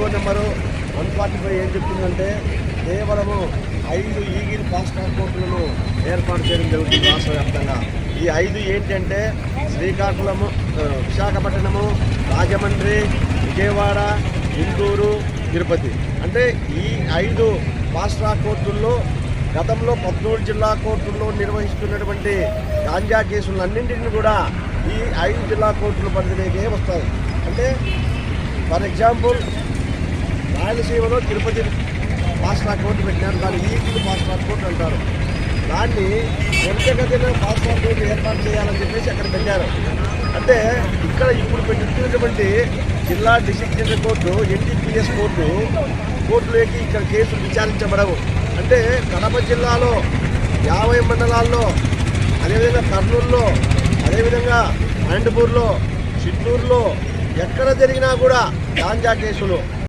Phone number one forty five ఏం చెప్తుందంటే కేవలము ఐదు ఈగిల్ ఫాస్ట్ ట్రాక్ కోర్టులను ఏర్పాటు చేయడం జరుగుతుంది రాష్ట్ర వ్యాప్తంగా. ఈ ఐదు ఏంటంటే శ్రీకాకుళము విశాఖపట్నము రాజమండ్రి విజయవాడ గుంటూరు తిరుపతి. అంటే ఈ ఐదు ఫాస్ట్ ట్రాక్ కోర్టుల్లో గతంలో పద్మూడు జిల్లా కోర్టుల్లో నిర్వహిస్తున్నటువంటి గాంజా కేసులన్నింటినీ కూడా ఈ ఐదు జిల్లా కోర్టుల పరిధిలోకే వస్తాయి. అంటే ఫర్ ఎగ్జాంపుల్ రాయలసీమలో తిరుపతి ఫాస్ట్ ట్రాక్ కోర్టు పెట్టినారు. దాన్ని ఈగిల్ ఫాస్ట్ ట్రాక్ కోర్టు అంటారు. దాన్ని త్వరితగతిన ఫాస్ట్ ట్రాక్ కోర్టు ఏర్పాటు చేయాలని చెప్పేసి అక్కడ పెట్టారు. అంటే ఇక్కడ ఇప్పుడు పెట్టినటువంటి జిల్లా district general court NTPS court కోర్టులోకి ఇక్కడ కేసులు విచారించబడవు. అంటే కడప జిల్లాలో యాభై మండలాల్లో అదేవిధంగా కర్నూలులో అదేవిధంగా అనంతపూర్లో చిత్తూరులో ఎక్కడ జరిగినా కూడా గాంజా కేసులు.